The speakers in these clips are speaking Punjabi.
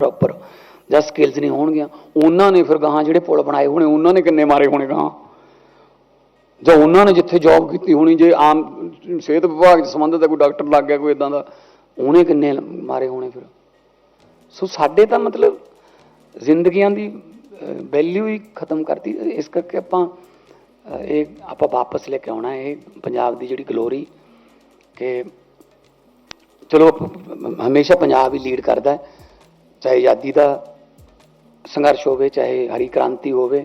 ਪ੍ਰੋਪਰ ਜਾਂ ਸਕਿੱਲਸ ਨਹੀਂ ਹੋਣਗੀਆਂ, ਉਹਨਾਂ ਨੇ ਫਿਰ ਗਾਹਾਂ ਜਿਹੜੇ ਪੁਲ ਬਣਾਏ ਹੋਣੇ, ਉਹਨਾਂ ਨੇ ਕਿੰਨੇ ਮਾਰੇ ਹੋਣੇ ਗਾਹਾਂ? ਜਾਂ ਉਹਨਾਂ ਨੇ ਜਿੱਥੇ ਜੌਬ ਕੀਤੀ ਹੋਣੀ, ਜੇ ਆਮ ਸਿਹਤ ਵਿਭਾਗ ਚ ਸੰਬੰਧਿਤ ਹੈ, ਕੋਈ ਡਾਕਟਰ ਲੱਗ ਗਿਆ, ਕੋਈ ਇਦਾਂ ਦਾ, ਉਹਨੇ ਕਿੰਨੇ ਮਾਰੇ ਹੋਣੇ ਫਿਰ? ਸੋ ਸਾਡੇ ਤਾਂ ਮਤਲਬ ਜ਼ਿੰਦਗੀਆਂ ਦੀ ਵੈਲਿਊ ਹੀ ਖਤਮ ਕਰਤੀ। ਇਸ ਕਰਕੇ ਆਪਾਂ ਇਹ ਆਪਾਂ ਵਾਪਸ ਲੈ ਕੇ ਆਉਣਾ, ਇਹ ਪੰਜਾਬ ਦੀ ਜਿਹੜੀ ਗਲੋਰੀ ਕਿ ਚਲੋ, ਹਮੇਸ਼ਾ ਪੰਜਾਬ ਹੀ ਲੀਡ ਕਰਦਾ ਹੈ। ਚਾਹੇ ਆਜ਼ਾਦੀ ਦਾ ਸੰਘਰਸ਼ ਹੋਵੇ, ਚਾਹੇ ਹਰੀ ਕ੍ਰਾਂਤੀ ਹੋਵੇ,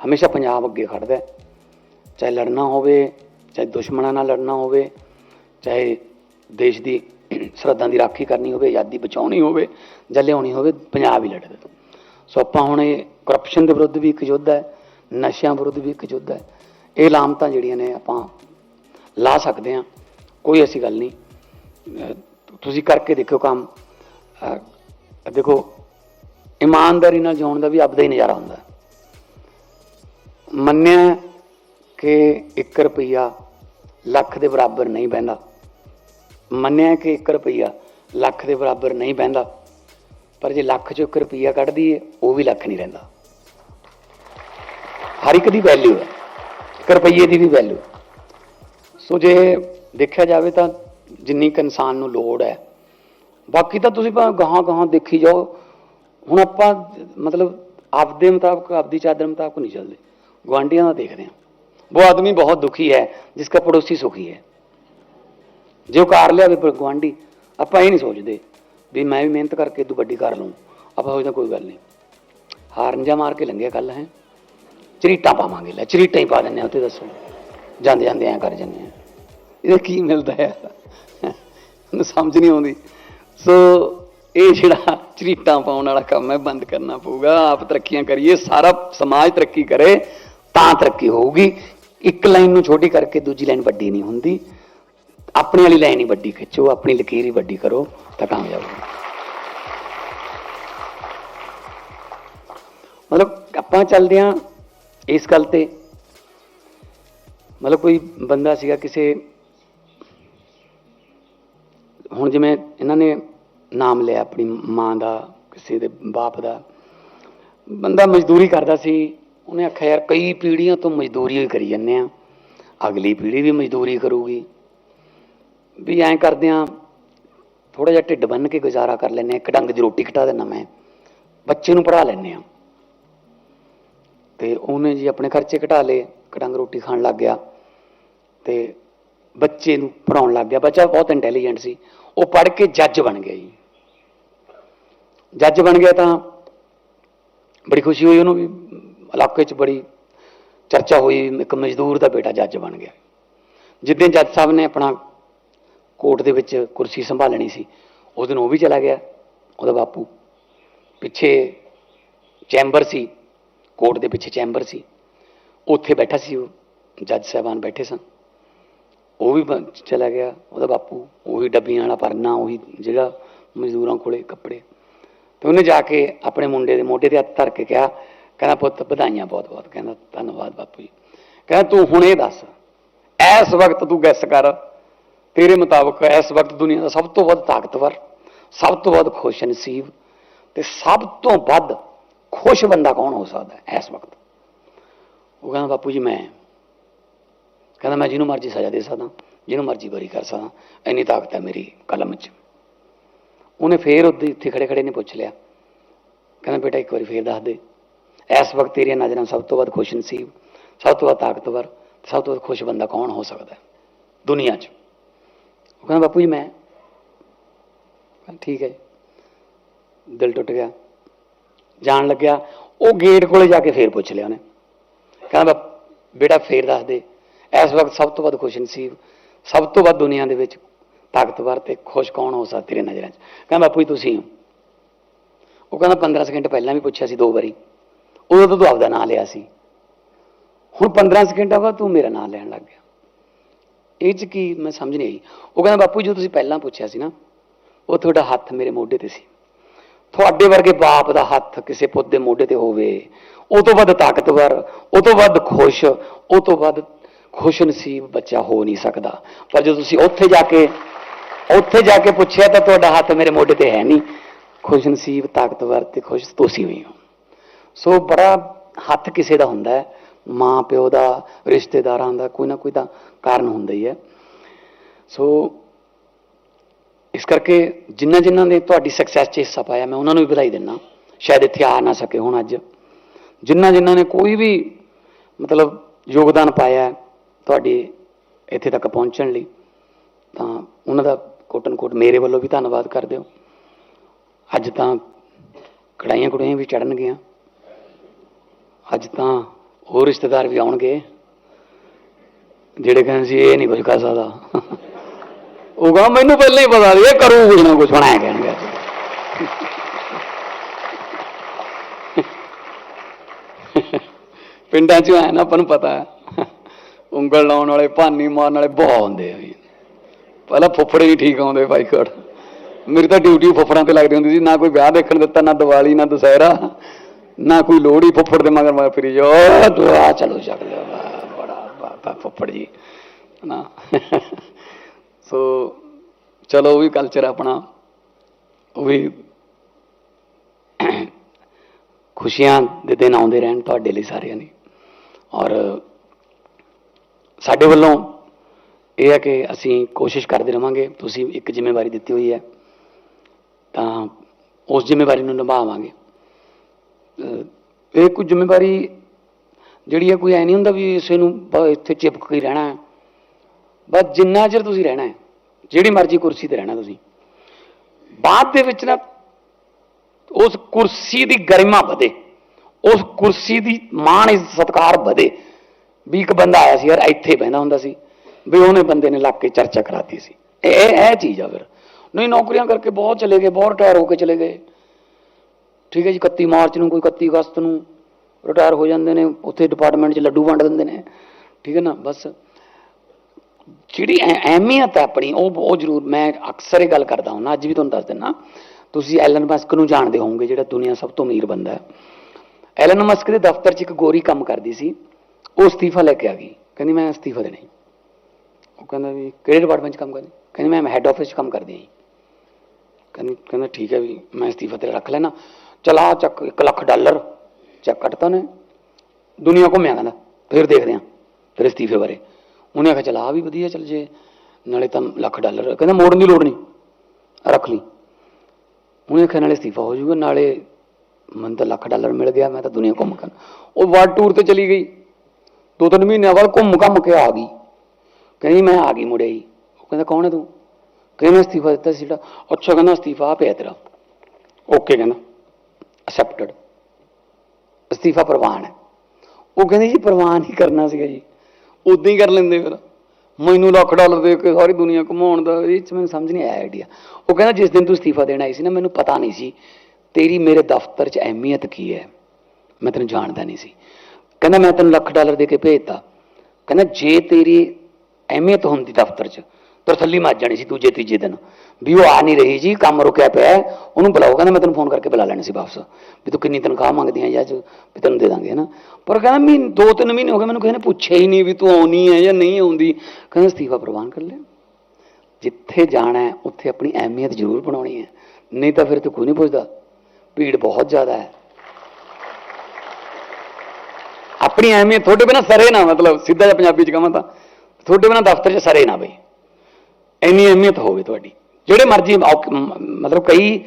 ਹਮੇਸ਼ਾ ਪੰਜਾਬ ਅੱਗੇ ਖੜਦਾ ਹੈ। ਚਾਹੇ ਲੜਨਾ ਹੋਵੇ, ਚਾਹੇ ਦੁਸ਼ਮਣਾਂ ਨਾਲ ਲੜਨਾ ਹੋਵੇ, ਚਾਹੇ ਦੇਸ਼ ਦੀ ਸਰਹੱਦਾਂ ਦੀ ਰਾਖੀ ਕਰਨੀ ਹੋਵੇ, ਆਜ਼ਾਦੀ ਬਚਾਉਣੀ ਹੋਵੇ, ਜਾਂ ਲਿਆਉਣੀ ਹੋਵੇ, ਪੰਜਾਬ ਹੀ ਲੜਦਾ ਸੋ ਆਪਾਂ ਹੁਣ ਇਹ ਕਰਪਸ਼ਨ ਦੇ ਵਿਰੁੱਧ ਵੀ ਇੱਕ ਯੁੱਧ ਹੈ, ਨਸ਼ਿਆਂ ਵਿਰੁੱਧ ਵੀ ਇੱਕ ਯੁੱਧ ਹੈ। ਇਹ ਲਾਮਤਾਂ ਜਿਹੜੀਆਂ ਨੇ ਆਪਾਂ ਲਾ ਸਕਦੇ ਹਾਂ, ਕੋਈ ਐਸੀ ਗੱਲ ਨਹੀਂ। ਤੁਸੀਂ ਕਰਕੇ ਦੇਖਿਓ ਕੰਮ। ਅਹ ਦੇਖੋ, ਇਮਾਨਦਾਰੀ ਨਾਲ ਜਿਉਣ ਦਾ ਵੀ ਆਪਦਾ ਹੀ ਨਜ਼ਾਰਾ ਹੁੰਦਾ। ਮੰਨਿਆ ਕਿ 1 ਰੁਪਈਆ ਲੱਖ ਦੇ ਬਰਾਬਰ ਨਹੀਂ ਪੈਂਦਾ ਮੰਨਿਆ ਕਿ 1 ਰੁਪਈਆ ਲੱਖ ਦੇ ਬਰਾਬਰ ਨਹੀਂ ਪੈਂਦਾ ਪਰ ਜੇ ਲੱਖ ਚੋਂ 1 ਰੁਪਈਆ ਕੱਢ ਦਈਏ, ਉਹ ਵੀ ਲੱਖ ਨਹੀਂ ਰਹਿੰਦਾ। ਹਰ ਇੱਕ ਦੀ ਵੈਲਿਊ ਹੈ। 1 ਰੁਪਈਏ ਦੀ ਵੀ ਵੈਲਿਊ ਸੋ ਜੇ ਦੇਖਿਆ ਜਾਵੇ ਤਾਂ ਜਿੰਨੀ ਕੁ ਇਨਸਾਨ ਨੂੰ ਲੋੜ ਹੈ ਬਾਕੀ ਤਾਂ ਤੁਸੀਂ ਭਾਵੇਂ ਗਾਹਾਂ ਗਾਹਾਂ ਦੇਖੀ ਜਾਓ, ਹੁਣ ਆਪਾਂ ਮਤਲਬ ਆਪਦੇ ਮੁਤਾਬਕ, ਆਪਦੀ ਚਾਦਰ ਮੁਤਾਬਕ ਨਹੀਂ ਚੱਲਦੇ। ਗੁਆਂਢੀਆਂ ਦਾ ਦੇਖਦੇ ਹਾਂ। ਉਹ ਆਦਮੀ ਬਹੁਤ ਦੁਖੀ ਹੈ, ਜਿਸ ਜਿਸਕਾ ਪੜੋਸੀ ਸੁਖੀ ਹੈ। ਜੇ ਉਹ ਕਾਰ ਲਿਆਵੇ ਪਰ ਗੁਆਂਢੀ, ਆਪਾਂ ਇਹ ਨਹੀਂ ਸੋਚਦੇ ਵੀ ਮੈਂ ਵੀ ਮਿਹਨਤ ਕਰਕੇ ਤੂੰ ਵੱਡੀ ਕਰ ਲਵਾਂ ਆਪਾਂ ਸੋਚਦੇ ਕੋਈ ਗੱਲ ਨਹੀਂ। ਹਾਰਨ ਜਾ ਮਾਰ ਕੇ ਲੰਘਿਆ ਕੱਲ ਹੈ। ਚਰੀਟਾਂ ਪਾਵਾਂਗੇ, ਲੈ ਚਰੀਟਾਂ ਹੀ ਪਾ ਦਿੰਦੇ ਆ ਉੱਤੇ ਦੱਸੋ। ਜਾਂਦੇ ਜਾਂਦੇ ਐਂ ਕਰ ਜਾਂਦੇ ਆ ਇਹਦਾ ਕੀ ਮਿਲਦਾ ਹੈ? ਸਮਝ ਨਹੀਂ ਆਉਂਦੀ। ਸੋ ਇਹ ਜਿਹੜਾ ਚਰੀਟਾਂ ਪਾਉਣ ਵਾਲਾ ਕੰਮ ਹੈ, ਬੰਦ ਕਰਨਾ ਪਊਗਾ। ਆਪ ਤਰੱਕੀਆਂ ਕਰੀਏ, ਸਾਰਾ ਸਮਾਜ ਤਰੱਕੀ ਕਰੇ, ਤਾਂ ਤਰੱਕੀ ਹੋਊਗੀ। ਇੱਕ ਲਾਈਨ ਨੂੰ ਛੋਟੀ ਕਰਕੇ ਦੂਜੀ ਲਾਈਨ ਵੱਡੀ ਨਹੀਂ ਹੁੰਦੀ। ਆਪਣੀ ਵਾਲੀ ਲਾਈਨ ਹੀ ਵੱਡੀ ਖਿੱਚੋ, ਆਪਣੀ ਲਕੀਰ ਹੀ ਵੱਡੀ ਕਰੋ, ਤਾਂ ਕਾਮਯਾਬ ਹੋ ਮਤਲਬ ਆਪਾਂ ਚੱਲਦੇ ਹਾਂ ਇਸ ਗੱਲ ਤੇ। ਮਤਲਬ ਕੋਈ ਬੰਦਾ ਸੀਗਾ, ਕਿਸੇ ਹੁਣ ਜਿਵੇਂ ਇਹਨਾਂ ਨੇ ਨਾਮ ਲਿਆ ਆਪਣੀ ਮਾਂ ਦਾ, ਕਿਸੇ ਦੇ ਬਾਪ ਦਾ। ਬੰਦਾ ਮਜ਼ਦੂਰੀ ਕਰਦਾ ਸੀ, ਉਹਨੇ ਆਖਿਆ, ਯਾਰ ਕਈ ਪੀੜ੍ਹੀਆਂ ਤੋਂ ਮਜ਼ਦੂਰੀ ਹੀ ਕਰੀ ਜੰਨੇ ਆ ਅਗਲੀ ਪੀੜ੍ਹੀ ਵੀ ਮਜ਼ਦੂਰੀ ਕਰੂਗੀ। ਵੀ ਐਂ ਕਰਦੇ ਆ ਥੋੜਾ ਜਿਹਾ ਢਿੱਡ ਬੰਨ ਕੇ ਗੁਜ਼ਾਰਾ ਕਰ ਲੈਨੇ ਆ ਇੱਕ ਡੰਗ ਦੀ ਰੋਟੀ ਘਟਾ ਦੇਣਾ ਮੈਂ। ਬੱਚੇ ਨੂੰ ਪੜ੍ਹਾ ਲੈਨੇ ਆ ਤੇ ਉਹਨੇ ਜੀ ਆਪਣੇ ਖਰਚੇ ਘਟਾ ਲਏ ਕਟੰਗ ਰੋਟੀ ਖਾਣ ਲੱਗ ਗਿਆ। ਤੇ ਬੱਚੇ ਨੂੰ ਪੜਾਉਣ ਲੱਗ ਗਿਆ। ਬੱਚਾ ਬਹੁਤ ਇੰਟੈਲੀਜੈਂਟ ਸੀ। ਉਹ ਪੜ੍ਹ ਕੇ ਜੱਜ ਬਣ ਗਿਆ ਜੀ। ਜੱਜ ਬਣ ਗਿਆ ਤਾਂ ਬੜੀ ਖੁਸ਼ੀ ਹੋਈ ਉਹਨੂੰ ਵੀ, ਇਲਾਕੇ 'ਚ ਬੜੀ ਚਰਚਾ ਹੋਈ, ਇੱਕ ਮਜ਼ਦੂਰ ਦਾ ਬੇਟਾ ਜੱਜ ਬਣ ਗਿਆ। ਜਿੱਦਾਂ ਜੱਜ ਸਾਹਿਬ ਨੇ ਆਪਣਾ ਕੋਰਟ ਦੇ ਵਿੱਚ ਕੁਰਸੀ ਸੰਭਾਲਣੀ ਸੀ, ਉਸ ਦਿਨ ਉਹ ਵੀ ਚਲਾ ਗਿਆ, ਉਹਦਾ ਬਾਪੂ। ਪਿੱਛੇ ਚੈਂਬਰ ਸੀ ਕੋਰਟ ਦੇ ਪਿੱਛੇ ਚੈਂਬਰ ਸੀ। ਉੱਥੇ ਬੈਠਾ ਸੀ ਉਹ, ਜੱਜ ਸਾਹਿਬਾਨ ਬੈਠੇ ਸਨ। ਉਹ ਵੀ ਬ- ਚਲਾ ਗਿਆ, ਉਹਦਾ ਬਾਪੂ, ਉਹੀ ਡੱਬੀਆਂ ਵਾਲਾ ਪਰਨਾ, ਉਹੀ ਜਿਹੜਾ ਮਜ਼ਦੂਰਾਂ ਕੋਲੇ ਕੱਪੜੇ। ਤੇ ਉਹਨੇ ਜਾ ਕੇ ਆਪਣੇ ਮੁੰਡੇ ਦੇ ਮੋਢੇ ਤੇ ਹੱਥ ਧਰ ਕੇ ਕਿਹਾ, ਕਹਿੰਦਾ, ਪੁੱਤ, ਵਧਾਈਆਂ ਬਹੁਤ ਬਹੁਤ ਕਹਿੰਦਾ, ਧੰਨਵਾਦ ਬਾਪੂ ਜੀ। ਕਹਿੰਦਾ, ਤੂੰ ਹੁਣ ਇਹ ਦੱਸ, ਇਸ ਵਕਤ ਤੂੰ ਗੈਸ ਕਰ, ਤੇਰੇ ਮੁਤਾਬਕ ਇਸ ਵਕਤ ਦੁਨੀਆ ਦਾ ਸਭ ਤੋਂ ਵੱਧ ਤਾਕਤਵਰ, ਸਭ ਤੋਂ ਵੱਧ ਖੁਸ਼ ਨਸੀਬ ਤੇ ਸਭ ਤੋਂ ਵੱਧ ਖੁਸ਼ ਬੰਦਾ ਕੌਣ ਹੋ ਸਕਦਾ ਇਸ ਵਕਤ? ਉਹ ਕਹਿੰਦਾ, ਬਾਪੂ ਜੀ, ਮੈਂ ਕਹਿੰਦਾ, ਮੈਂ ਜਿਹਨੂੰ ਮਰਜ਼ੀ ਸਜ਼ਾ ਦੇ ਸਕਦਾ, ਜਿਹਨੂੰ ਮਰਜ਼ੀ ਬਰੀ ਕਰ ਸਕਦਾ, ਇੰਨੀ ਤਾਕਤ ਹੈ ਮੇਰੀ ਕਲਮ 'ਚ। ਉਹਨੇ ਫੇਰ ਉੱਥੇ ਇੱਥੇ ਖੜੇ ਖੜੇ ਨੇ ਪੁੱਛ ਲਿਆ। ਕਹਿੰਦਾ, ਬੇਟਾ, ਇੱਕ ਵਾਰੀ ਫੇਰ ਦੱਸ ਦੇ। ਇਸ ਵਕਤ ਤੇਰੀਆਂ ਨਜ਼ਰਾਂ ਸਭ ਤੋਂ ਵੱਧ ਖੁਸ਼ ਨਸੀਬ, ਸਭ ਤੋਂ ਵੱਧ ਤਾਕਤਵਰ, ਸਭ ਤੋਂ ਵੱਧ ਖੁਸ਼ ਬੰਦਾ ਕੌਣ ਹੋ ਸਕਦਾ ਹੈ? ਦੁਨੀਆ 'ਚ। ਉਹ ਕਹਿੰਦਾ, ਬਾਪੂ ਜੀ, ਮੈਂ ਕਹਿੰਦਾ, ਠੀਕ ਹੈ ਜੀ। ਦਿਲ ਟੁੱਟ ਗਿਆ। ਜਾਣ ਲੱਗਿਆ। ਉਹ ਗੇਟ ਕੋਲੇ ਜਾ ਕੇ ਫੇਰ ਪੁੱਛ ਲਿਆ ਉਹਨੇ। ਕਹਿੰਦਾ ਬਾ- ਬੇਟਾ, ਫੇਰ ਦੱਸ ਦੇ। ਇਸ ਵਕਤ ਸਭ ਤੋਂ ਵੱਧ ਖੁਸ਼ ਨਸੀਬ, ਸਭ ਤੋਂ ਵੱਧ ਦੁਨੀਆ ਦੇ ਵਿੱਚ ਤਾਕਤਵਰ ਤੇ ਖੁਸ਼ ਕੌਣ ਹੋ ਸਕਦਾ ਤੇਰੇ ਨਜ਼ਰਾਂ 'ਚ? ਕਹਿੰਦਾ, ਬਾਪੂ ਜੀ, ਤੁਸੀਂ ਹੋ। ਉਹ ਕਹਿੰਦਾ 15 ਸਕਿੰਟ ਪਹਿਲਾਂ ਵੀ ਪੁੱਛਿਆ ਸੀ ਦੋ ਵਾਰੀ। ਉਦੋਂ ਤਾਂ ਤੂੰ ਆਪਦਾ ਨਾਂ ਲਿਆ ਸੀ। ਹੁਣ 15 ਸਕਿੰਟਾਂ ਬਾਅਦ ਤੂੰ ਮੇਰਾ ਨਾਂ ਲੈਣ ਲੱਗ ਗਿਆ। ਇਹ 'ਚ ਕੀ ਮੈਂ ਸਮਝ ਨਹੀਂ ਆਈ। ਉਹ ਕਹਿੰਦਾ, ਬਾਪੂ ਜੀ ਤੁਸੀਂ ਪਹਿਲਾਂ ਪੁੱਛਿਆ ਸੀ ਨਾ, ਉਹ ਤੁਹਾਡਾ ਹੱਥ ਮੇਰੇ ਮੋਢੇ ਤੇ ਸੀ। ਤੁਹਾਡੇ ਵਰਗੇ ਬਾਪ ਦਾ ਹੱਥ ਕਿਸੇ ਪੁੱਤ ਦੇ ਮੋਢੇ ਤੇ ਹੋਵੇ, ਉਹ ਤੋਂ ਵੱਧ ਤਾਕਤਵਰ, ਉਹ ਤੋਂ ਵੱਧ ਖੁਸ਼, ਉਹ ਤੋਂ ਵੱਧ ਖੁਸ਼ਨਸੀਬ ਬੱਚਾ ਹੋ ਨਹੀਂ ਸਕਦਾ। ਪਰ ਜਦੋਂ ਤੁਸੀਂ ਉੱਥੇ ਜਾ ਕੇ ਉੱਥੇ ਜਾ ਕੇ ਪੁੱਛਿਆ ਤਾਂ ਤੁਹਾਡਾ ਹੱਥ ਮੇਰੇ ਮੋਢੇ ਤੇ ਹੈ ਨਹੀਂ। ਖੁਸ਼ਨਸੀਬ, ਤਾਕਤਵਰ ਤੇ ਖੁਸ਼ ਤੁਸੀਂ ਵੀ ਹੋ। ਸੋ ਬੜਾ ਹੱਥ ਕਿਸੇ ਦਾ ਹੁੰਦਾ ਹੈ। ਮਾਂ ਪਿਓ ਦਾ, ਰਿਸ਼ਤੇਦਾਰਾਂ ਦਾ, ਕੋਈ ਨਾ ਕੋਈ ਤਾਂ ਕਾਰਨ ਹੁੰਦਾ ਹੀ ਹੈ। ਸੋ ਇਸ ਕਰਕੇ ਜਿਨ੍ਹਾਂ ਜਿਨ੍ਹਾਂ ਨੇ ਤੁਹਾਡੀ ਸਕਸੈਸ 'ਚ ਹਿੱਸਾ ਪਾਇਆ, ਮੈਂ ਉਹਨਾਂ ਨੂੰ ਵੀ ਵਧਾਈ ਦਿੰਦਾ। ਸ਼ਾਇਦ ਇੱਥੇ ਆ ਨਾ ਸਕੇ ਹੁਣ ਅੱਜ। ਜਿਨ੍ਹਾਂ ਜਿਨ੍ਹਾਂ ਨੇ ਕੋਈ ਵੀ ਮਤਲਬ ਯੋਗਦਾਨ ਪਾਇਆ ਤੁਹਾਡੇ ਇੱਥੇ ਤੱਕ ਪਹੁੰਚਣ ਲਈ, ਤਾਂ ਉਹਨਾਂ ਦਾ ਕੋਟਨ ਕੋਟ ਮੇਰੇ ਵੱਲੋਂ ਵੀ ਧੰਨਵਾਦ ਕਰ ਦਿਓ ਅੱਜ ਤਾਂ ਕੜਾਈਆਂ ਕੁੜਾਈਆਂ ਵੀ ਚੜਨਗੀਆਂ ਅੱਜ ਤਾਂ ਹੋਰ ਰਿਸ਼ਤੇਦਾਰ ਵੀ ਆਉਣਗੇ, ਜਿਹੜੇ ਕਹਿੰਦੇ ਸੀ, ਇਹ ਨਹੀਂ ਕੁਝ ਕਰ ਸਕਦਾ। ਉਹ ਕਹਾਂ ਮੈਨੂੰ ਪਹਿਲਾਂ ਹੀ ਪਤਾ ਸੀ, ਇਹ ਕਰੂ ਕੁਝ ਨਾ ਕੁਝ ਬਣਾਇਆ ਕਹਿਣਗੇ। ਪਿੰਡਾਂ 'ਚ ਆਇਆ ਨਾ ਆਪਾਂ ਨੂੰ ਪਤਾ ਹੈ। ਉਂਗਲ ਲਾਉਣ ਵਾਲੇ, ਭਾਨੀ ਮਾਰਨ ਵਾਲੇ ਬਹੁਤ ਹੁੰਦੇ ਆ ਵੀ ਪਹਿਲਾਂ ਫੁੱਫੜੇ ਨਹੀਂ ਠੀਕ ਆਉਂਦੇ ਭਾਈ ਕੋਟ ਮੇਰੀ ਤਾਂ ਡਿਊਟੀ ਫੁੱਫੜਾਂ ਤੇ ਲੱਗਦੀ ਹੁੰਦੀ ਸੀ, ਨਾ ਕੋਈ ਵਿਆਹ ਦੇਖਣ ਦਿੱਤਾ, ਨਾ ਦੀਵਾਲੀ, ਨਾ ਦੁਸਹਿਰਾ, ਨਾ ਕੋਈ ਲੋਹੜੀ ਫੁੱਫੜ ਦੇ ਮਗਰ ਮਗਰ ਫਿਰੀ ਜੋ ਦੁਆ ਚਲੋ ਛਕ ਲਿਓ ਬੜਾ ਬਾਬਾ ਫੁੱਫੜ ਜੀ ਨਾ ਸੋ ਚਲੋ ਉਹ ਵੀ ਕਲਚਰ ਆਪਣਾ, ਉਹ ਵੀ ਖੁਸ਼ੀਆਂ ਦੇ ਦਿਨ ਆਉਂਦੇ ਰਹਿਣ ਤੁਹਾਡੇ ਲਈ ਸਾਰਿਆਂ ਲਈ। ਔਰ ਸਾਡੇ ਵੱਲੋਂ ਇਹ ਹੈ ਕਿ ਅਸੀਂ ਕੋਸ਼ਿਸ਼ ਕਰਦੇ ਰਵਾਂਗੇ, ਤੁਸੀਂ ਇੱਕ ਜ਼ਿੰਮੇਵਾਰੀ ਦਿੱਤੀ ਹੋਈ ਹੈ, ਤਾਂ ਉਸ ਜ਼ਿੰਮੇਵਾਰੀ ਨੂੰ ਨਿਭਾਵਾਂਗੇ। ਇਹ ਕੋਈ ਜ਼ਿੰਮੇਵਾਰੀ ਜਿਹੜੀ ਹੈ, ਕੋਈ ਐ ਨਹੀਂ ਹੁੰਦਾ ਵੀ ਇਸੇ ਨੂੰ ਬ- ਇੱਥੇ ਚਿਪਕ ਕੇ ਰਹਿਣਾ ਹੈ। ਬਸ ਜਿੰਨਾ ਚਿਰ ਤੁਸੀਂ ਰਹਿਣਾ ਹੈ, ਜਿਹੜੀ ਮਰਜ਼ੀ ਕੁਰਸੀ ਤੇ ਰਹਿਣਾ ਤੁਸੀਂ। ਬਾਅਦ ਦੇ ਵਿੱਚ ਨਾ ਉਸ ਕੁਰਸੀ ਦੀ ਗਰਿਮਾ ਵਧੇ, ਉਸ ਕੁਰਸੀ ਦੀ ਮਾਣ, ਇਸ ਸਤਕਾਰ ਵਧੇ। ਵੀ ਇੱਕ ਬੰਦਾ ਆਇਆ ਸੀ ਯਾਰ, ਇੱਥੇ ਬਹਿੰਦਾ ਹੁੰਦਾ ਸੀ, ਵੀ ਉਹਨੇ ਬੰਦੇ ਨੇ ਲੱਗ ਕੇ ਚਰਚਾ ਕਰਾਤੀ ਸੀ। ਇਹ ਇਹ ਚੀਜ਼ ਆ ਫਿਰ। ਨਹੀਂ, ਨੌਕਰੀਆਂ ਕਰਕੇ ਬਹੁਤ ਚਲੇ ਗਏ, ਬਹੁਤ ਰਿਟਾਇਰ ਹੋ ਕੇ ਚਲੇ ਗਏ। ਠੀਕ ਹੈ ਜੀ 31 ਮਾਰਚ ਨੂੰ, ਕੋਈ 31 ਅਗਸਤ ਨੂੰ ਰਿਟਾਇਰ ਹੋ ਜਾਂਦੇ ਨੇ, ਉੱਥੇ ਡਿਪਾਰਟਮੈਂਟ 'ਚ ਲੱਡੂ ਵੰਡ ਦਿੰਦੇ ਨੇ। ਠੀਕ ਹੈ ਨਾ, ਬਸ। ਜਿਹੜੀ ਅਹਿਮੀਅਤ ਹੈ ਆਪਣੀ, ਉਹ ਉਹ ਜ਼ਰੂਰ ਮੈਂ ਅਕਸਰ ਇਹ ਗੱਲ ਕਰਦਾ ਹਾਂ ਅੱਜ ਵੀ ਤੁਹਾਨੂੰ ਦੱਸ ਦਿੰਦਾ। ਤੁਸੀਂ ਐਲਨ ਮਸਕ ਨੂੰ ਜਾਣਦੇ ਹੋਵੋਗੇ, ਜਿਹੜਾ ਦੁਨੀਆ ਸਭ ਤੋਂ ਅਮੀਰ ਬੰਦਾ ਹੈ। ਐਲਨ ਮਸਕ ਦੇ ਦਫ਼ਤਰ 'ਚ ਇੱਕ ਗੋਰੀ ਕੰਮ ਕਰਦੀ ਸੀ। ਉਹ ਅਸਤੀਫਾ ਲੈ ਕੇ ਆ ਗਈ। ਕਹਿੰਦੀ ਮੈਂ ਅਸਤੀਫਾ ਦੇਣਾ ਹੈ ਉਹ ਕਹਿੰਦਾ ਵੀ ਕਿਹੜੇ ਡਿਪਾਰਟਮੈਂਟ 'ਚ ਕੰਮ ਕਰਦੀ? ਕਹਿੰਦੀ ਮੈਂ ਹੈੱਡ ਆਫਿਸ 'ਚ ਕੰਮ ਕਰਦੀ ਹਾਂ ਕਹਿੰਦੀ, ਕਹਿੰਦਾ ਠੀਕ ਹੈ ਵੀ ਮੈਂ ਅਸਤੀਫਾ ਤੇਰਾ ਰੱਖ ਲੈਣਾ ਚਲਾ ਚੱਕ 1 ਲੱਖ ਡਾਲਰ ਚੱਕ ਕੱਟਤਾ ਨੇ ਦੁਨੀਆ ਘੁੰਮਿਆ ਕਹਿੰਦਾ। ਫਿਰ ਦੇਖਦੇ ਹਾਂ ਫਿਰ ਅਸਤੀਫੇ ਬਾਰੇ। ਉਹਨੇ ਆਖਿਆ, ਚਲਾ ਆ ਵੀ ਵਧੀਆ ਚੱਲ ਜੇ। ਨਾਲੇ ਤਾਂ ਲੱਖ ਡਾਲਰ। ਕਹਿੰਦਾ ਮੋੜਨ ਦੀ ਲੋੜ ਨਹੀਂ। ਰੱਖ ਲਈ। ਉਹਨੇ ਆਖਿਆ, ਨਾਲੇ ਅਸਤੀਫਾ ਹੋ ਜਾਊਗਾ। ਨਾਲੇ ਮੈਨੂੰ ਤਾਂ ਲੱਖ ਡਾਲਰ ਮਿਲ ਗਿਆ, ਮੈਂ ਤਾਂ ਦੁਨੀਆ ਘੁੰਮ ਕਰ ਉਹ ਵਰਲਡ ਟੂਰ ਤੇ ਚਲੀ ਗਈ। ਦੋ ਤਿੰਨ ਮਹੀਨਿਆਂ ਬਾਅਦ ਘੁੰਮ ਘੰਮ ਕੇ ਆ ਗਈ। ਕਹਿੰਦੀ, ਮੈਂ ਆ ਗਈ ਮੁੜੇ ਹੀ ਉਹ ਕਹਿੰਦਾ, ਕੌਣ ਹੈ ਤੂੰ? ਕਹਿੰਦਾ ਅਸਤੀਫਾ ਦਿੱਤਾ ਸੀ ਜਿਹੜਾ। ਅੱਛਾ, ਕਹਿੰਦਾ, ਅਸਤੀਫਾ ਆ ਪਿਆ ਤੇਰਾ। ਓਕੇ, ਕਹਿੰਦਾ ਅਸੈਪਟਡ ਅਸਤੀਫਾ ਪ੍ਰਵਾਨ ਹੈ। ਉਹ ਕਹਿੰਦੀ, ਜੀ, ਪ੍ਰਵਾਨ ਹੀ ਕਰਨਾ ਸੀਗਾ ਜੀ। ਉਦਾਂ ਹੀ ਕਰ ਲੈਂਦੇ ਫਿਰ। ਮੈਨੂੰ ਲੱਖ ਡਾਲਰ ਦੇ ਕੇ ਸਾਰੀ ਦੁਨੀਆ ਘੁਮਾਉਣ ਦਾ ਇਹ ਚ ਮੈਨੂੰ ਸਮਝ ਨਹੀਂ ਆਇਆ ਆਈਡੀਆ ਉਹ ਕਹਿੰਦਾ, ਜਿਸ ਦਿਨ ਤੂੰ ਅਸਤੀਫਾ ਦੇਣ ਆਈ ਸੀ ਨਾ, ਮੈਨੂੰ ਪਤਾ ਨਹੀਂ ਸੀ ਤੇਰੀ ਮੇਰੇ ਦਫ਼ਤਰ 'ਚ ਅਹਿਮੀਅਤ ਕੀ ਹੈ। ਮੈਂ ਤੈਨੂੰ ਜਾਣਦਾ ਨਹੀਂ ਸੀ। ਕਹਿੰਦਾ ਮੈਂ ਤੈਨੂੰ ਲੱਖ ਡਾਲਰ ਦੇ ਕੇ ਭੇਜਤਾ। ਕਹਿੰਦਾ ਜੇ ਤੇਰੀ ਅਹਿਮੀਅਤ ਹੁੰਦੀ ਦਫ਼ਤਰ 'ਚ ਤਾਂ ਥੱਲੀ ਮੱਜ ਜਾਣੀ ਸੀ ਦੂਜੇ, ਤੀਜੇ ਦਿਨ। ਵੀ ਉਹ ਆ ਨਹੀਂ ਰਹੀ ਜੀ, ਕੰਮ ਰੁਕਿਆ ਪਿਆ ਉਹਨੂੰ ਬੁਲਾਓ। ਕਹਿੰਦਾ ਮੈਂ ਤੈਨੂੰ ਫੋਨ ਕਰਕੇ ਬੁਲਾ ਲੈਣਾ ਸੀ ਵਾਪਸ। ਵੀ ਤੂੰ ਕਿੰਨੀ ਤਨਖਾਹ ਮੰਗਦੀ ਹੈ ਜਾਂ ਵੀ ਤੈਨੂੰ ਦੇ ਦਾਂਗੇ, ਹਨਾ। ਪਰ ਕਹਿੰਦਾ ਮਹੀਨੇ, ਦੋ ਤਿੰਨ ਮਹੀਨੇ ਹੋ ਗਏ, ਮੈਨੂੰ ਕਿਸੇ ਨੇ ਪੁੱਛਿਆ ਹੀ ਨਹੀਂ ਵੀ ਤੂੰ ਆਉਣੀ ਹੈ ਜਾਂ ਨਹੀਂ ਆਉਂਦੀ। ਕਹਿੰਦਾ ਅਸਤੀਫਾ ਪ੍ਰਵਾਨ ਕਰ ਲੈ। ਜਿੱਥੇ ਜਾਣਾ ਹੈ, ਉੱਥੇ ਆਪਣੀ ਅਹਿਮੀਅਤ ਜ਼ਰੂਰ ਬਣਾਉਣੀ ਹੈ। ਨਹੀਂ ਤਾਂ ਫਿਰ ਤੂੰ ਕੋਈ ਨਹੀਂ ਪੁੱਛਦਾ? ਭੀੜ ਬਹੁਤ ਜ਼ਿਆਦਾ ਹੈ। ਆਪਣੀ ਅਹਿਮੀਅਤ ਤੁਹਾਡੇ ਬਿਨਾ ਸਰੇ ਨਾ, ਮਤਲਬ ਸਿੱਧਾ ਜਿਹਾ ਪੰਜਾਬੀ ਚ ਕਹਾਂ ਤਾਂ, ਤੁਹਾਡੇ ਬਿਨਾ ਦਫ਼ਤਰ 'ਚ ਸਰੇ ਨਾ ਬਈ। ਇੰਨੀ ਅਹਿਮੀਅਤ ਹੋਵੇ ਤੁਹਾਡੀ। ਜਿਹੜੇ ਮਰਜ਼ੀ ਔਕ- ਮਤਲਬ ਕਈ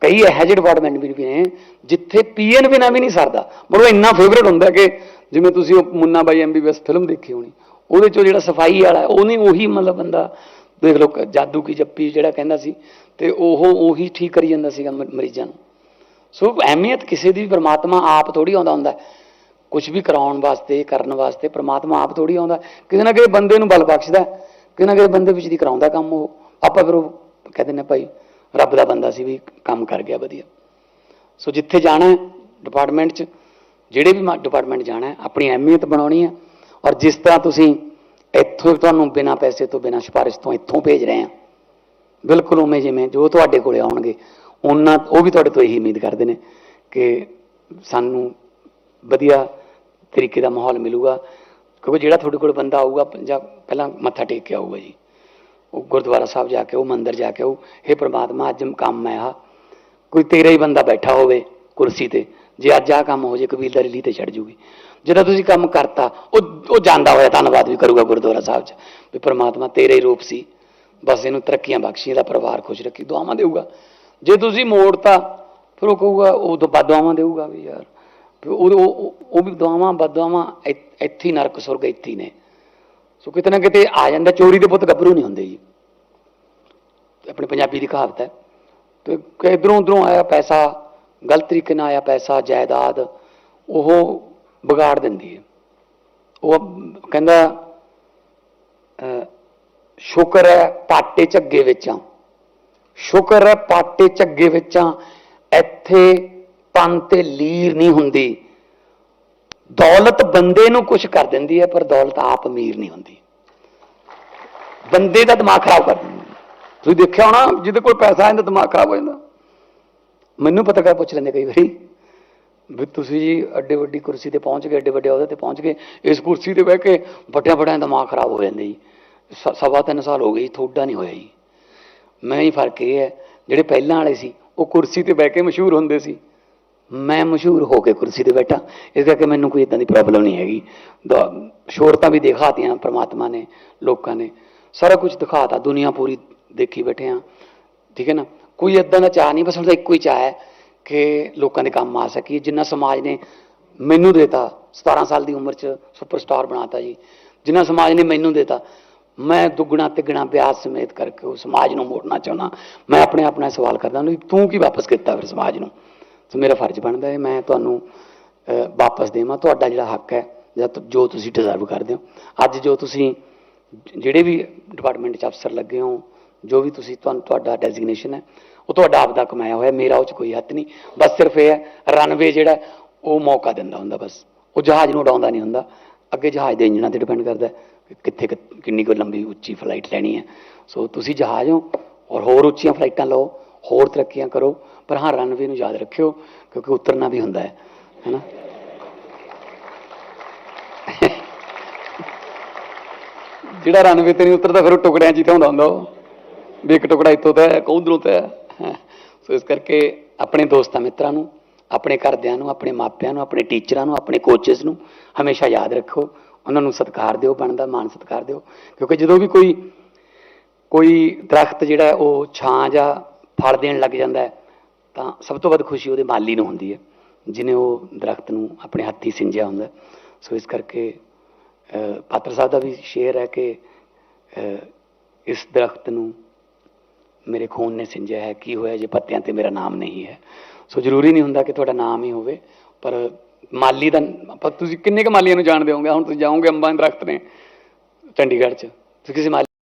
ਕਈ ਇਹੋ ਜਿਹੇ ਡਿਪਾਰਟਮੈਂਟ ਵੀ ਨੇ, ਜਿੱਥੇ ਪੀਐਨ ਬਿਨਾ ਵੀ ਨਹੀਂ ਸਰਦਾ। ਪਰ ਉਹ ਇੰਨਾ ਫੇਵਰੇਟ ਹੁੰਦਾ ਕਿ ਜਿਵੇਂ ਤੁਸੀਂ ਉਹ ਮੁੰਨਾ ਬਾਈ ਐਮਬੀਬੀਐਸ ਫਿਲਮ ਦੇਖੀ ਹੋਣੀ, ਉਹਦੇ ਚੋਂ ਜਿਹੜਾ ਸਫ਼ਾਈ ਵਾਲਾ ਉਹ ਨਹੀਂ ਉਹੀ ਮਤਲਬ ਬੰਦਾ ਦੇਖ ਲਓ ਜਾਦੂ ਕੀ ਜੱਪੀ ਜਿਹੜਾ ਕਹਿੰਦਾ ਸੀ, ਤੇ ਉਹ ਉਹੀ ਠੀਕ ਕਰੀ ਜਾਂਦਾ ਸੀਗਾ ਮਰੀਜ਼ਾਂ ਨੂੰ। ਸੋ ਅਹਿਮੀਅਤ ਕਿਸੇ ਦੀ ਵੀ ਪ੍ਰਮਾਤਮਾ ਆਪ ਥੋੜੀ ਆਉਂਦਾ ਹੁੰਦਾ ਕੁਝ ਵੀ ਕਰਾਉਣ ਵਾਸਤੇ ਕਰਨ ਵਾਸਤੇ ਪ੍ਰਮਾਤਮਾ ਆਪ ਥੋੜੀ ਆਉਂਦਾ। ਕਿਸੇ ਨਾ ਕਿਸੇ ਬੰਦੇ ਨੂੰ ਬਲ ਬਖਸ਼ਦਾ ਹੈ, ਕਿਸੇ ਨਾ ਕਿਸੇ ਬੰਦੇ ਵਿੱਚ ਦੀ ਕਰਾਉਂਦਾ ਕੰਮ ਉਹ। ਆਪਾਂ ਫਿਰ ਉਹ ਕਹਿੰਦੇ ਨੇ ਭਾਈ ਰੱਬ ਦਾ ਬੰਦਾ ਸੀ ਵੀ ਕੰਮ ਕਰ ਗਿਆ ਵਧੀਆ। ਸੋ ਜਿੱਥੇ ਜਾਣਾ ਡਿਪਾਰਟਮੈਂਟ 'ਚ ਜਿਹੜੇ ਵੀ ਡਿਪਾਰਟਮੈਂਟ ਜਾਣਾ ਆਪਣੀ ਅਹਿਮੀਅਤ ਬਣਾਉਣੀ ਹੈ। ਔਰ ਜਿਸ ਤਰ੍ਹਾਂ ਤੁਸੀਂ ਇੱਥੋਂ ਤੁਹਾਨੂੰ ਬਿਨਾਂ ਪੈਸੇ ਤੋਂ ਬਿਨਾਂ ਸਿਫਾਰਿਸ਼ ਤੋਂ ਇੱਥੋਂ ਭੇਜ ਰਹੇ ਆ ਬਿਲਕੁਲ ਉਵੇਂ ਜਿਵੇਂ ਜੋ ਤੁਹਾਡੇ ਕੋਲੇ ਆਉਣਗੇ ਉਹਨਾਂ ਉਹ ਵੀ ਤੁਹਾਡੇ ਤੋਂ ਇਹੀ ਉਮੀਦ ਕਰਦੇ ਨੇ ਕਿ ਸਾਨੂੰ ਵਧੀਆ ਤਰੀਕੇ ਦਾ ਮਾਹੌਲ ਮਿਲੂਗਾ, ਕਿਉਂਕਿ ਜਿਹੜਾ ਤੁਹਾਡੇ ਕੋਲ ਬੰਦਾ ਆਊਗਾ, ਜਾਂ ਪਹਿਲਾਂ ਮੱਥਾ ਟੇਕ ਕੇ ਆਊਗਾ ਜੀ। ਉਹ ਗੁਰਦੁਆਰਾ ਸਾਹਿਬ ਜਾ ਕੇ ਉਹ ਮੰਦਿਰ ਜਾ ਕੇ ਉਹ ਇਹ ਪ੍ਰਮਾਤਮਾ, ਅੱਜ ਕੰਮ ਹੈ ਆ। ਕੋਈ ਤੇਰਾ ਹੀ ਬੰਦਾ ਬੈਠਾ ਹੋਵੇ ਕੁਰਸੀ ਤੇ, ਜੇ ਅੱਜ ਆਹ ਕੰਮ ਹੋ ਜੇ, ਕਬੀਲਦਾਰੀ ਲੀ ਤੇ ਛੱਡ ਜੂਗੀ। ਜਦੋਂ ਤੁਸੀਂ ਕੰਮ ਕਰਤਾ, ਉਹ ਉਹ ਜਾਂਦਾ ਹੋਇਆ, ਧੰਨਵਾਦ ਵੀ ਕਰੂਗਾ ਗੁਰਦੁਆਰਾ ਸਾਹਿਬ 'ਚ, ਵੀ ਪ੍ਰਮਾਤਮਾ ਤੇਰਾ ਹੀ ਰੂਪ ਸੀ। ਬਸ ਇਹਨੂੰ ਤਰੱਕੀਆਂ ਬਖਸ਼ੀ ਦਾ ਪਰਿਵਾਰ ਖੁਸ਼ ਰੱਖੀ, ਦੁਆਵਾਂ ਦੇਊਗਾ। ਜੇ ਤੁਸੀਂ ਮੋੜਤਾ, ਫਿਰ ਉਹ ਕਹੂਗਾ ਉਹ ਤੋਂ ਬਾਅਦ ਦੁਆਵਾਂ ਦੇਊਗਾ ਵੀ ਯਾਰ ਉਹ ਉਹ- ਉਹ- ਉਹ ਵੀ ਦੁਆਵਾਂ ਬਦਵਾਵਾਂ ਇ- ਇੱਥੇ ਨਰਕ ਸੁਰਗ ਇੱਥੇ ਨੇ। ਸੋ ਕਿਤੇ ਨਾ ਕਿਤੇ ਆ ਜਾਂਦਾ, ਚੋਰੀ ਦੇ ਪੁੱਤ ਗੱਭਰੂ ਨਹੀਂ ਹੁੰਦੇ ਜੀ। ਆਪਣੇ ਪੰਜਾਬੀ ਦੀ ਕਹਾਵਤ ਹੈ। ਤੇ ਇਧਰੋਂ ਉਧਰੋਂ ਆਇਆ ਪੈਸਾ, ਗਲਤ ਤਰੀਕੇ ਨਾਲ ਆਇਆ ਪੈਸਾ, ਜਾਇਦਾਦ, ਉਹ ਵਿਗਾੜ ਦਿੰਦੀ ਹੈ। ਉਹ ਕਹਿੰਦਾ ਸ਼ੁਕਰ ਹੈ ਪਾਟੇ ਝੱਗੇ ਵਿੱਚਾਂ ਸ਼ੁਕਰ ਹੈ ਪਾਟੇ ਝੱਗੇ ਵਿੱਚਾਂ ਇੱਥੇ ਤਨ ਤੇ ਲੀਰ ਨਹੀਂ ਹੁੰਦੀ। ਦੌਲਤ ਬੰਦੇ ਨੂੰ ਕੁਝ ਕਰ ਦਿੰਦੀ ਹੈ, ਪਰ ਦੌਲਤ ਆਪ ਅਮੀਰ ਨਹੀਂ ਹੁੰਦੀ। ਬੰਦੇ ਦਾ ਦਿਮਾਗ ਖਰਾਬ ਕਰ ਦਿੰਦੀ ਤੁਸੀਂ ਦੇਖਿਆ ਹੋਣਾ, ਜਿਹਦੇ ਕੋਲ ਪੈਸਾ ਆਉਂਦਾ ਦਿਮਾਗ ਖਰਾਬ ਹੋ ਜਾਂਦਾ। ਮੈਨੂੰ ਪਤਾ ਕਰ ਪੁੱਛ ਲੈਂਦੇ ਕਈ ਵਾਰੀ, ਵੀ ਤੁਸੀਂ ਜੀ ਅੱਡੇ ਵੱਡੀ ਕੁਰਸੀ ਤੇ ਪਹੁੰਚ ਗਏ, ਅੱਡੇ ਵੱਡੇ ਅਹੁਦੇ ਤੇ ਪਹੁੰਚ ਗਏ, ਇਸ ਕੁਰਸੀ ਤੇ ਬਹਿ ਕੇ ਵੱਡਿਆਂ ਵੱਡਿਆਂ ਦਿਮਾਗ ਖਰਾਬ ਹੋ ਜਾਂਦੇ ਜੀ। ਸਵਾ ਤਿੰਨ ਸਾਲ ਹੋ ਗਏ ਜੀ, ਤੁਹਾਡਾ ਨਹੀਂ ਹੋਇਆ ਜੀ। ਮੈਂ ਹੀ ਫ਼ਰਕ ਇਹ ਹੈ, ਜਿਹੜੇ ਪਹਿਲਾਂ ਵਾਲੇ ਸੀ, ਉਹ ਕੁਰਸੀ ਤੇ ਬਹਿ ਕੇ ਮਸ਼ਹੂਰ ਹੁੰਦੇ ਸੀ। ਮੈਂ ਮਸ਼ਹੂਰ ਹੋ ਕੇ ਕੁਰਸੀ ਤੇ ਬੈਠਾ। ਇਸ ਕਰਕੇ ਮੈਨੂੰ ਕੋਈ ਇਦਾਂ ਦੀ ਪ੍ਰੋਬਲਮ ਨਹੀਂ ਹੈਗੀ। ਦ- ਸ਼ੋਹਰਤਾਂ ਵੀ ਦਿਖਾਤੀਆਂ ਪ੍ਰਮਾਤਮਾ ਨੇ, ਲੋਕਾਂ ਨੇ। ਸਾਰਾ ਕੁਝ ਦਿਖਾਤਾ, ਦੁਨੀਆ ਪੂਰੀ ਦੇਖੀ ਬੈਠੇ ਆ। ਠੀਕ ਹੈ ਨਾ? ਕੋਈ ਇਦਾਂ ਦਾ ਚਾਹ ਨਹੀਂ, ਬਸ ਉਹਦਾ ਇੱਕੋ ਹੀ ਚਾਹ ਹੈ ਕਿ ਲੋਕਾਂ ਦੇ ਕੰਮ ਆ ਸਕੀਏ। ਜਿੰਨਾ ਸਮਾਜ ਨੇ ਮੈਨੂੰ ਦੇਤਾ 17 ਸਾਲ ਦੀ ਉਮਰ 'ਚ ਸੁਪਰਸਟਾਰ ਬਣਾਤਾ ਜੀ। ਜਿੰਨਾ ਸਮਾਜ ਨੇ ਮੈਨੂੰ ਦੇਤਾ, ਮੈਂ ਦੁੱਗਣਾ ਤਿੱਗਣਾ ਬਿਆਸ ਸਮੇਤ ਕਰਕੇ ਉਹ ਸਮਾਜ ਨੂੰ ਮੋੜਨਾ ਚਾਹੁੰਦਾ। ਮੈਂ ਆਪਣੇ ਆਪ ਨਾਲ ਸਵਾਲ ਕਰਦਾ ਵੀ ਤੂੰ ਕੀ ਵਾਪਸ ਕੀਤਾ ਫਿਰ ਸਮਾਜ ਨੂੰ? ਸੋ ਮੇਰਾ ਫਰਜ਼ ਬਣਦਾ ਹੈ, ਮੈਂ ਤੁਹਾਨੂੰ ਵਾਪਸ ਦੇਵਾਂ। ਤੁਹਾਡਾ ਜਿਹੜਾ ਹੱਕ ਹੈ, ਜਾਂ ਜੋ ਤੁਸੀਂ ਡਿਜ਼ਰਵ ਕਰਦੇ ਹੋ। ਅੱਜ ਜੋ ਤੁਸੀਂ ਜਿਹੜੇ ਵੀ ਡਿਪਾਰਟਮੈਂਟ 'ਚ ਅਫਸਰ ਲੱਗੇ ਹੋ, ਜੋ ਵੀ ਤੁਸੀਂ ਤੁਹਾਨੂੰ ਤੁਹਾਡਾ ਡੈਜ਼ਿਗਨੇਸ਼ਨ ਹੈ, ਉਹ ਤੁਹਾਡਾ ਆਪ ਦਾ ਕਮਾਇਆ ਹੋਇਆ, ਮੇਰਾ ਉਹ 'ਚ ਕੋਈ ਹੱਥ ਨਹੀਂ। ਬਸ ਸਿਰਫ ਇਹ ਹੈ ਰਨਵੇ ਜਿਹੜਾ, ਉਹ ਮੌਕਾ ਦਿੰਦਾ ਹੁੰਦਾ ਬਸ। ਉਹ ਜਹਾਜ਼ ਨੂੰ ਉਡਾਉਂਦਾ ਨਹੀਂ ਹੁੰਦਾ। ਅੱਗੇ ਜਹਾਜ਼ ਦੇ ਇੰਜਣਾਂ ਤੇ ਡਿਪੈਂਡ ਕਰਦਾ ਹੈ ਕਿ ਕਿੱਥੇ ਕਿੰਨੀ ਕੁ ਲੰਬੀ ਉੱਚੀ ਫਲਾਈਟ ਲੈਣੀ ਹੈ। ਸੋ ਤੁਸੀਂ ਜਹਾਜ਼ ਹੋ, ਔਰ ਹੋਰ ਉੱਚੀਆਂ ਫਲਾਈਟਾਂ ਲਓ ਹੋਰ ਤਰੱਕੀਆਂ ਕਰੋ, ਪਰ ਹਾਂ ਰਨਵੇ ਨੂੰ ਯਾਦ ਰੱਖਿਓ, ਕਿਉਂਕਿ ਉਤਰਨਾ ਵੀ ਹੁੰਦਾ ਹੈ, ਹੈਨਾ? ਜਿਹੜਾ ਰਨਵੇ ਤੇ ਨਹੀਂ ਉਤਰਦਾ, ਫਿਰ ਉਹ ਟੁਕੜਿਆਂ 'ਚ ਹੀ ਧਾਉਂਦਾ ਹੁੰਦਾ ਉਹ। ਵੀ ਇੱਕ ਟੁਕੜਾ ਇੱਥੋਂ ਤਾਂ ਇੱਕ ਉਧਰੋਂ ਤੇ ਹੈ। ਸੋ ਇਸ ਕਰਕੇ ਆਪਣੇ ਦੋਸਤਾਂ ਮਿੱਤਰਾਂ ਨੂੰ, ਆਪਣੇ ਘਰਦਿਆਂ ਨੂੰ, ਆਪਣੇ ਮਾਪਿਆਂ ਨੂੰ, ਆਪਣੇ ਟੀਚਰਾਂ ਨੂੰ, ਆਪਣੇ ਕੋਚਸ ਨੂੰ ਹਮੇਸ਼ਾ ਯਾਦ ਰੱਖੋ ਉਹਨਾਂ ਨੂੰ ਸਤਿਕਾਰ ਦਿਓ, ਬਣਦਾ ਮਾਣ ਸਤਿਕਾਰ ਦਿਓ। ਕਿਉਂਕਿ ਜਦੋਂ ਵੀ ਕੋਈ ਕੋਈ ਦਰਖਤ ਜਿਹੜਾ ਉਹ ਛਾਂ ਜਾਂ ਫਲ ਦੇਣ ਲੱਗ ਜਾਂਦਾ ਤਾਂ ਸਭ ਤੋਂ ਵੱਧ ਖੁਸ਼ੀ ਉਹਦੇ ਮਾਲੀ ਨੂੰ ਹੁੰਦੀ ਹੈ ਜਿਨੇ ਉਹ ਦਰਖਤ ਨੂੰ ਆਪਣੇ ਹੱਥੀ ਸਿੰਜਿਆ ਹੁੰਦਾ ਸੋ ਇਸ ਕਰਕੇ ਪਾਤਰ ਸਾਹਿਬ ਦਾ ਵੀ ਸ਼ੇਰ ਹੈ ਕਿ ਇਸ ਦਰਖਤ ਨੂੰ ਮੇਰੇ ਖੂਨ ਨੇ ਸਿੰਜਿਆ ਹੈ, ਕੀ ਹੋਇਆ ਜੇ ਪੱਤਿਆਂ ਤੇ ਮੇਰਾ ਨਾਮ ਨਹੀਂ ਹੈ। ਸੋ ਜ਼ਰੂਰੀ ਨਹੀਂ ਹੁੰਦਾ ਕਿ ਤੁਹਾਡਾ ਨਾਮ ਹੀ ਹੋਵੇ, ਪਰ ਮਾਲੀ ਦਾ ਤੁਸੀਂ ਕਿੰਨੇ ਕੁ ਮਾਲੀਆਂ ਨੂੰ ਜਾਣਦੇ ਹੋਗੇ ਹੁਣ ਤੁਸੀਂ ਜਾਓਗੇ ਅੰਬਾਂ ਦੇ ਦਰਖਤ ਨੇ ਚੰਡੀਗੜ੍ਹ 'ਚ, ਤੁਸੀਂ ਕਿਸੇ ਮਾਲੀ